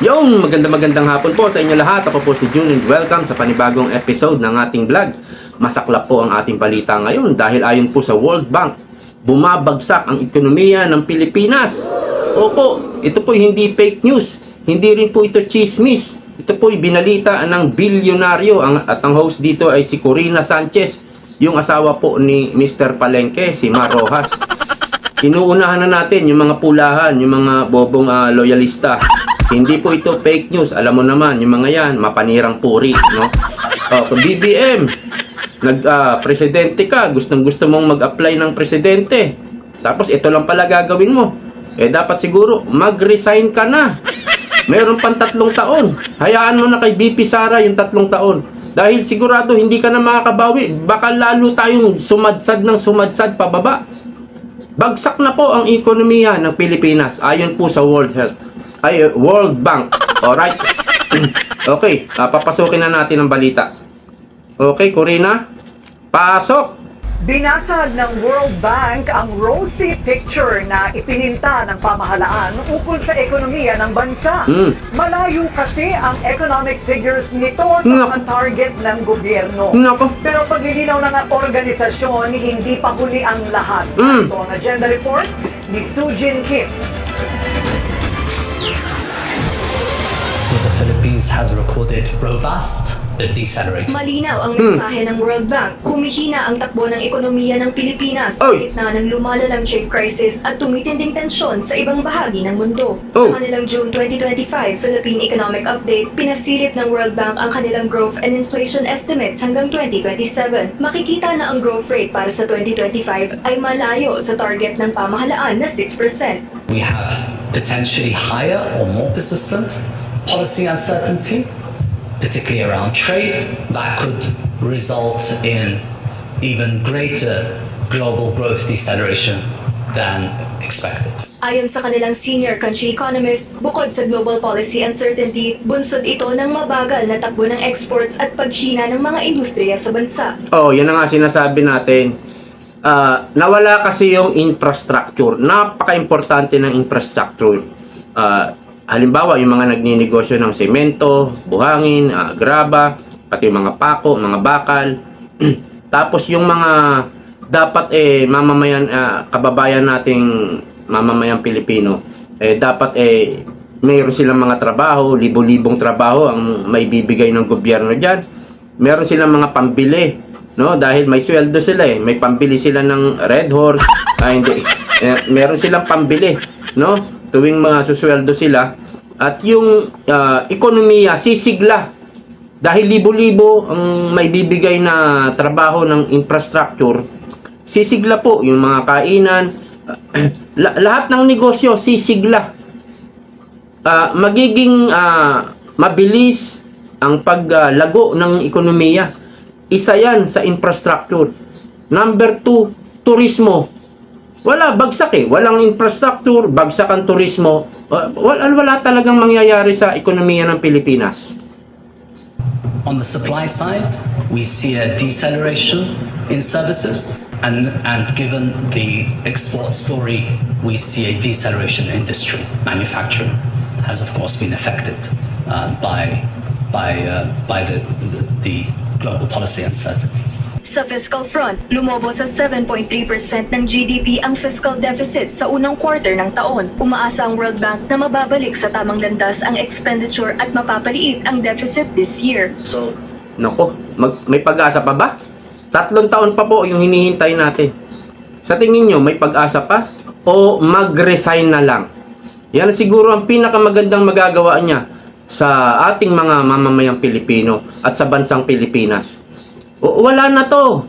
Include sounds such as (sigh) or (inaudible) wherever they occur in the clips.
Yung maganda magandang hapon po sa inyo lahat. Ako po si June and welcome sa panibagong episode ng ating vlog. Masaklap po ang ating balita ngayon dahil ayon po sa World Bank, bumabagsak ang ekonomiya ng Pilipinas. Opo, ito po hindi fake news. Hindi rin po ito chismis. Ito po binalita ng bilyonaryo ang, at ang host dito ay si Corina Sanchez, yung asawa po ni Mr. Palengke, si Mar Rojas. Inuunahan na natin yung mga pulahan, yung mga bobong ah, loyalista. Hindi po ito fake news. Alam mo naman, yung mga yan, mapanirang puri, no? Oh, kung BBM, nag ah, presidente ka, gustong gusto mong mag-apply ng presidente. Tapos ito lang pala gagawin mo. Eh dapat siguro mag-resign ka na. Meron pang tatlong taon. Hayaan mo na kay BP Sara yung tatlong taon. Dahil sigurado hindi ka na makakabawi. Baka lalo tayong sumadsad ng sumadsad pababa. Bagsak na po ang ekonomiya ng Pilipinas ayon po sa World Health ay World Bank. Alright? okay, ah, papasukin na natin ang balita. Okay, Corina? Pasok! Binasag ng World Bank ang rosy picture na ipininta ng pamahalaan ukol sa ekonomiya ng bansa. Mm. Malayo kasi ang economic figures nito sa Nako. mga target ng gobyerno. Nako. Pero paglilinaw ng organisasyon, hindi pa huli ang lahat. Mm. Ito ang agenda report ni Sujin Kim. Philippines has recorded robust but decelerating Malinaw ang Hmm. mensahe ng World Bank. Humihina ang takbo ng ekonomiya ng Pilipinas sa Oy! gitna ng lumalalang trade crisis at tumitinding tensyon sa ibang bahagi ng mundo. Oh! Sa kanilang June 2025 Philippine Economic Update, pinasilip ng World Bank ang kanilang growth and inflation estimates hanggang 2027. Makikita na ang growth rate para sa 2025 ay malayo sa target ng pamahalaan na 6%. we have potentially higher or more persistent policy uncertainty, particularly around trade, that could result in even greater global growth deceleration than expected. Ayon sa kanilang senior country economist, bukod sa global policy uncertainty, bunsod ito ng mabagal na takbo ng exports at paghina ng mga industriya sa bansa. Oh, yan na nga sinasabi natin. Ah, nawala kasi yung infrastructure. Napaka-importante ng infrastructure. Ah, halimbawa, yung mga nagninegosyo ng semento, buhangin, ah, graba, pati yung mga pako, mga bakal. (clears throat) Tapos yung mga dapat eh mamamayan ah, kababayan nating mamamayang Pilipino eh dapat eh mayroon silang mga trabaho, libo-libong trabaho ang may bibigay ng gobyerno diyan. Meron silang mga pambili, no? Dahil may sweldo sila eh. May pambili sila ng Red Horse. Ah, hindi. Eh, meron silang pambili, no? Tuwing mga susweldo sila at yung ah, ekonomiya sisigla dahil libo-libo ang may bibigay na trabaho ng infrastructure, sisigla po yung mga kainan, (clears throat) la- lahat ng negosyo sisigla. Ah, magiging ah, mabilis ang paglago ng ekonomiya. Isa yan sa infrastructure. Number two, turismo. Wala, bagsak eh. Walang infrastructure, bagsak ang turismo. Wala, wala talagang mangyayari sa ekonomiya ng Pilipinas. On the supply side, we see a deceleration in services, and, and given the export story, we see a deceleration in industry. Manufacturing has, of course, been affected uh, by, by, uh, by the, the global policy uncertainties. Sa fiscal front, lumobo sa 7.3% ng GDP ang fiscal deficit sa unang quarter ng taon. Umaasa ang World Bank na mababalik sa tamang landas ang expenditure at mapapaliit ang deficit this year. So, Nako, mag, may pag-asa pa ba? Tatlong taon pa po yung hinihintay natin. Sa tingin nyo, may pag-asa pa? O mag-resign na lang? Yan siguro ang pinakamagandang magagawa niya sa ating mga mamamayang Pilipino at sa bansang Pilipinas. Wala na to.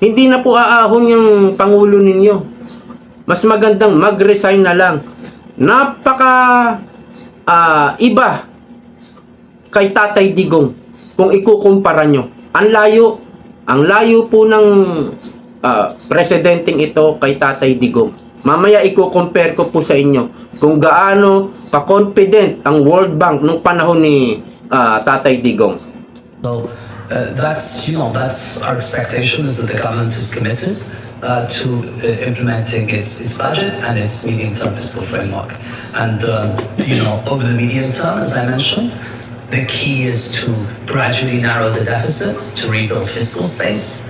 Hindi na po aahon yung Pangulo ninyo. Mas magandang mag-resign na lang. Napaka ah, iba kay Tatay Digong kung ikukumpara nyo. Ang layo, ang layo po ng ah, presidenteng ito kay Tatay Digong. Mamaya iko-compare ko po sa inyo kung gaano ka-confident ang World Bank nung panahon ni ah, Tatay Digong. so uh, that's, you know, that's our expectation is that the government is committed uh, to uh, implementing its, its budget and its medium-term fiscal framework. And um, you know, over the medium term, as I mentioned, the key is to gradually narrow the deficit to rebuild fiscal space.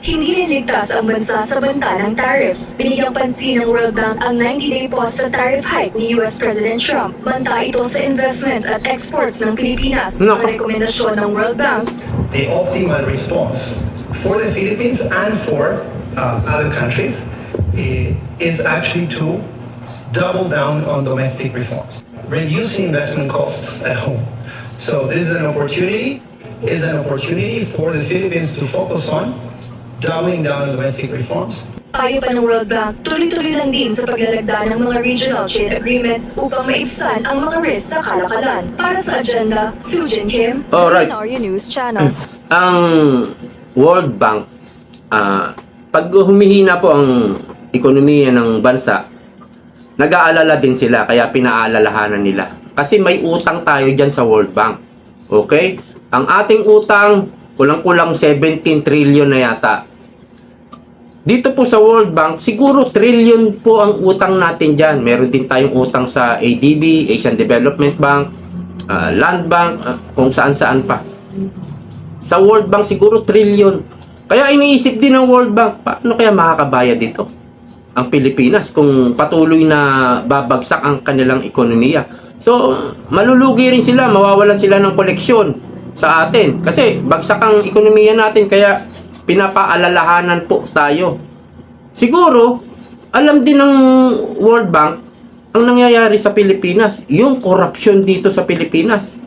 Hindi rin ligtas ang bansa sa banta ng tariffs. Binigyang pansin ng World Bank ang 90-day pause sa tariff hike ni US President Trump. Banta ito sa investments at exports ng Pilipinas. Nako. Ang rekomendasyon ng World Bank, the optimal response for the Philippines and for uh, other countries eh, is actually to double down on domestic reforms, reduce investment costs at home. So this is an opportunity, is an opportunity for the Philippines to focus on doubling down on domestic reforms, Payo pa ng World Bank, tuloy-tuloy lang din sa paglalagda ng mga regional trade agreements upang maibsan ang mga risk sa kalakalan. Para sa agenda, Sujin Kim, Alright. Minority News Channel. ang World Bank, ah, pag humihina po ang ekonomiya ng bansa, nag-aalala din sila, kaya pinaalalahanan nila. Kasi may utang tayo dyan sa World Bank. Okay? Ang ating utang, kulang-kulang 17 trillion na yata. Dito po sa World Bank, siguro trillion po ang utang natin dyan. Meron din tayong utang sa ADB, Asian Development Bank, ah, Land Bank, ah, kung saan-saan pa sa World Bank siguro trillion. Kaya iniisip din ng World Bank, paano kaya makakabayad dito ang Pilipinas kung patuloy na babagsak ang kanilang ekonomiya. So, malulugi rin sila, mawawalan sila ng koleksyon sa atin. Kasi bagsak ang ekonomiya natin, kaya pinapaalalahanan po tayo. Siguro, alam din ng World Bank ang nangyayari sa Pilipinas, yung corruption dito sa Pilipinas.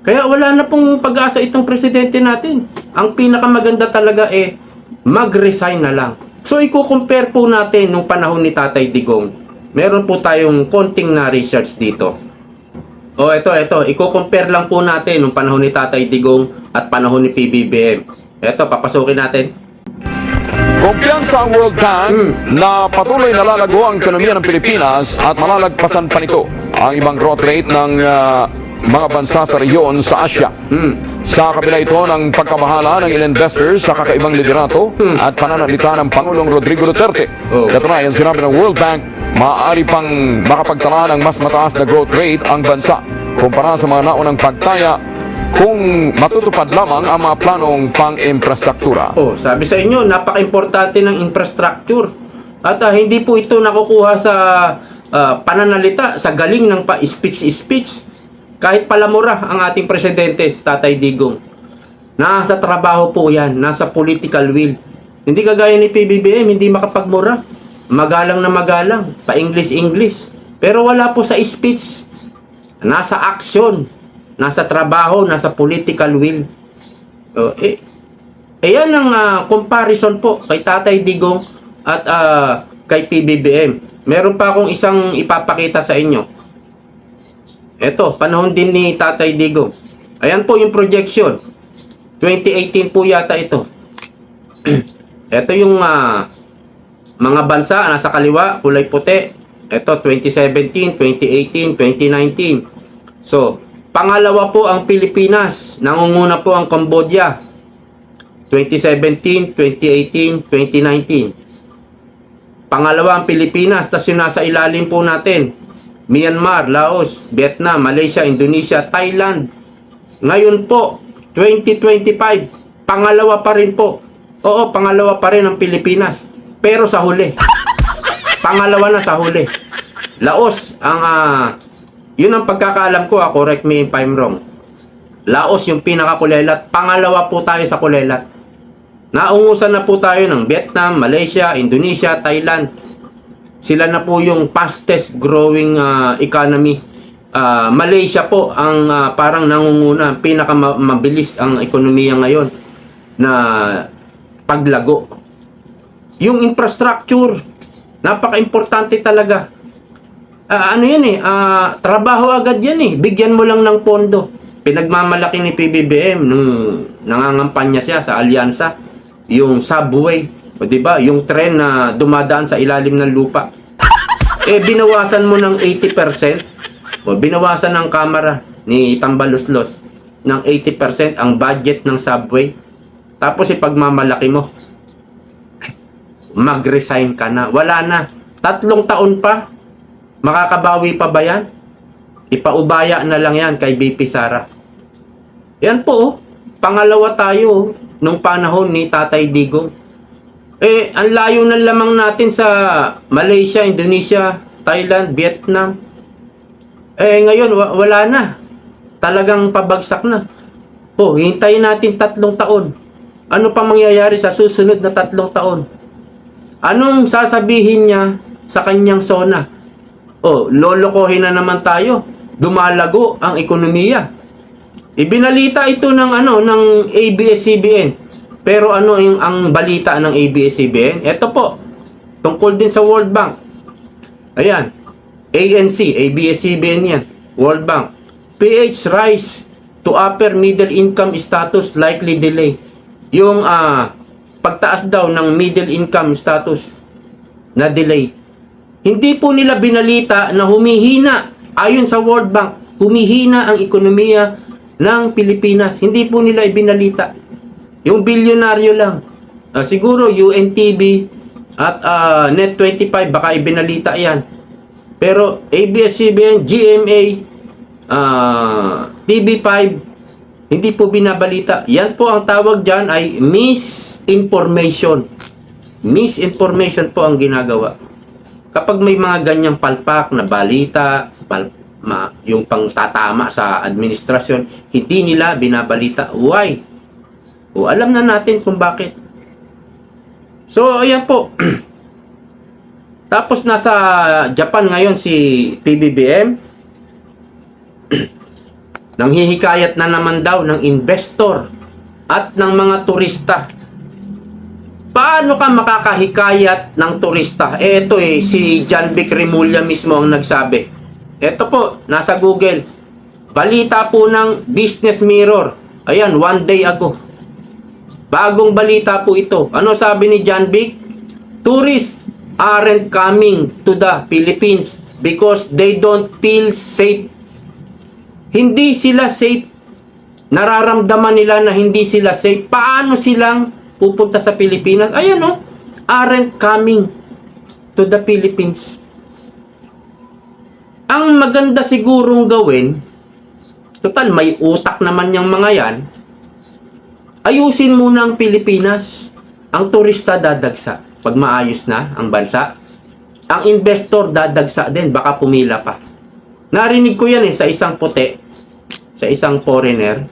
Kaya wala na pong pag-asa itong presidente natin. Ang pinakamaganda talaga eh, mag-resign na lang. So, i-compare po natin nung panahon ni Tatay Digong. Meron po tayong konting na research dito. O, ito, ito. I-compare lang po natin nung panahon ni Tatay Digong at panahon ni PBBM. Ito, papasukin natin. Kumpiyansa ang World Bank na patuloy na lalago ang ekonomiya ng Pilipinas at malalagpasan pa nito ang ibang growth rate ng ah, mga bansa sa rehiyon sa Asia. Sa kabila ito ng pagkabahala ng ilang investors sa kakaibang liderato at pananalita ng Pangulong Rodrigo Duterte. Oh. Katunayan, sinabi ng World Bank, maaari pang makapagtala ng mas mataas na growth rate ang bansa kumpara sa mga naunang pagtaya kung matutupad lamang ang mga planong pang-infrastruktura. Oh, sabi sa inyo, napaka-importante ng infrastructure. At ah, hindi po ito nakukuha sa ah, pananalita, sa galing ng pa speech-speech. Kahit palamura ang ating presidente, si Tatay Digong. Nasa trabaho po yan, nasa political will. Hindi kagaya ni PBBM, hindi makapagmura. Magalang na magalang, pa English-English. Pero wala po sa speech. Nasa action, nasa trabaho, nasa political will. Oh, eh, Ayan ang ah, comparison po kay Tatay Digong at ah, kay PBBM. Meron pa akong isang ipapakita sa inyo. Ito, panahon din ni Tatay Digong. Ayan po yung projection. 2018 po yata ito. (clears throat) ito yung ah, mga bansa nasa kaliwa, kulay puti. Ito 2017, 2018, 2019. So, pangalawa po ang Pilipinas. Nangunguna po ang Cambodia. 2017, 2018, 2019. Pangalawa ang Pilipinas, tas yung nasa ilalim po natin, Myanmar, Laos, Vietnam, Malaysia, Indonesia, Thailand. Ngayon po, 2025, pangalawa pa rin po. Oo, pangalawa pa rin ang Pilipinas. Pero sa huli. Pangalawa na sa huli. Laos, ang ah, yun ang pagkakaalam ko, ah, correct me if I'm wrong. Laos yung pinakakulelat. Pangalawa po tayo sa kulelat. Naungusan na po tayo ng Vietnam, Malaysia, Indonesia, Thailand. Sila na po yung fastest growing ah, economy. Ah, Malaysia po ang ah, parang nangunguna, pinakamabilis ang ekonomiya ngayon na paglago. Yung infrastructure, napaka-importante talaga. Ah, ano yan eh, ah, trabaho agad yan eh. Bigyan mo lang ng pondo. Pinagmamalaki ni PBBM nung nangangampanya siya sa alyansa, yung subway, o di ba? Yung tren na dumadaan sa ilalim ng lupa. (laughs) Eh binawasan mo ng 80%, o binawasan ng kamera ni Tambaluslos ng 80% ang budget ng subway. Tapos ipagmamalaki mo. mag-resign ka na. Wala na. Tatlong taon pa. Makakabawi pa ba yan? Ipaubaya na lang yan kay BP Sara. Yan po, oh. pangalawa tayo oh, nung panahon ni Tatay Digong. Eh, ang layo ng lamang natin sa Malaysia, Indonesia, Thailand, Vietnam. Eh, ngayon, wa- wala na. Talagang pabagsak na. Oh, hintayin natin tatlong taon. Ano pa mangyayari sa susunod na tatlong taon? Anong sasabihin niya sa kanyang sona? Oh, lolokohin na naman tayo. Dumalago ang ekonomiya. Ibinalita ito ng ano ng ABS-CBN. Pero ano yung ang balita ng ABS-CBN? Ito po. Tungkol din sa World Bank. Ayan. ANC, ABS-CBN yan. World Bank. PH rise to upper middle income status likely delay. Yung ah pagtaas daw ng middle income status na delay. Hindi po nila binalita na humihina ayon sa World Bank, humihina ang ekonomiya ng Pilipinas. Hindi po nila ibinalita. Yung bilyonaryo lang. Ah, siguro UNTV at ah, Net25 baka ibinalita yan. Pero ABS-CBN, GMA, ah, TV5, hindi po binabalita. Yan po ang tawag dyan ay misinformation. Misinformation po ang ginagawa. Kapag may mga ganyang palpak na balita, pal, ma, yung pangtatama sa administrasyon, hindi nila binabalita. Why? O alam na natin kung bakit. So, ayan po. (clears throat) Tapos nasa Japan ngayon si PBBM. (clears throat) Nanghihikayat na naman daw ng investor at ng mga turista. Paano ka makakahikayat ng turista? Eh, ito eh, si John Vic Remulla mismo ang nagsabi. Ito po, nasa Google. Balita po ng Business Mirror. Ayan, one day ago. Bagong balita po ito. Ano sabi ni John Vic? Tourists aren't coming to the Philippines because they don't feel safe. Hindi sila safe. Nararamdaman nila na hindi sila safe. Paano silang pupunta sa Pilipinas? Ayan o. Aren't coming to the Philippines. Ang maganda sigurong gawin, total may utak naman yung mga yan, ayusin muna ang Pilipinas. Ang turista dadagsa pag maayos na ang bansa. Ang investor dadagsa din, baka pumila pa. Narinig ko yan eh sa isang puti, sa isang foreigner.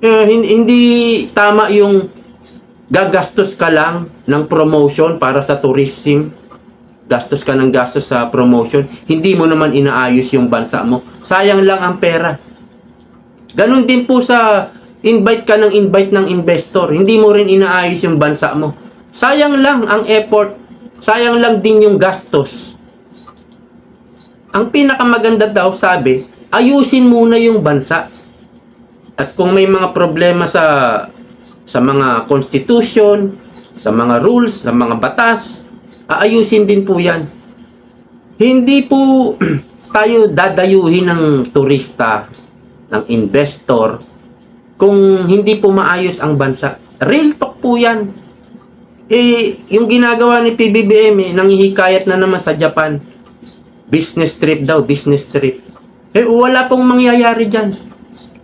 Eh, hin- hindi tama yung gagastos ka lang ng promotion para sa tourism. Gastos ka ng gastos sa promotion. Hindi mo naman inaayos yung bansa mo. Sayang lang ang pera. Ganon din po sa invite ka ng invite ng investor. Hindi mo rin inaayos yung bansa mo. Sayang lang ang effort. Sayang lang din yung gastos. Ang pinakamaganda daw sabi, ayusin muna yung bansa. At kung may mga problema sa sa mga constitution, sa mga rules, sa mga batas, aayusin din po 'yan. Hindi po (clears throat) tayo dadayuhin ng turista, ng investor kung hindi po maayos ang bansa. Real talk po 'yan. Eh, yung ginagawa ni PBBM, eh, nanghihikayat na naman sa Japan. Business trip daw, business trip. Eh, wala pong mangyayari dyan.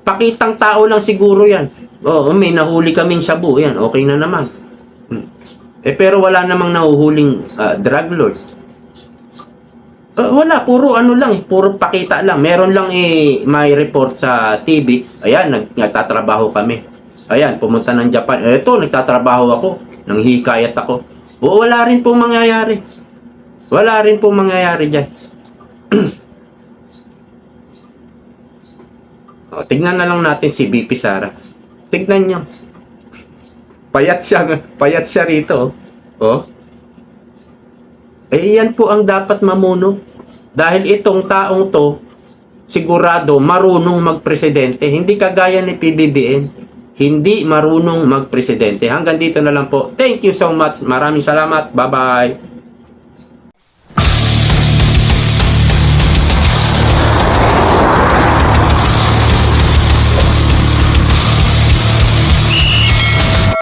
Pakitang tao lang siguro yan. Oo, may nahuli kaming shabu. Yan, okay na naman. Hmm. Eh, pero wala namang nahuhuling ah, drug lord. Ah, wala, puro ano lang eh, puro pakita lang. Meron lang eh, may report sa TV. Ayan, nag, nagtatrabaho kami. Ayan, pumunta ng Japan. Eh, ito, nagtatrabaho ako. Nang hikayat ako. O, wala rin pong mangyayari. Wala rin pong mangyayari dyan. o, (clears throat) tignan na lang natin si BP Sara. Tignan niyo. Payat siya, payat siya rito. Oh. Eh, yan po ang dapat mamuno. Dahil itong taong to, sigurado marunong magpresidente. Hindi kagaya ni PBBM. Hindi marunong magpresidente. Hanggang dito na lang po. Thank you so much. Maraming salamat. Bye-bye.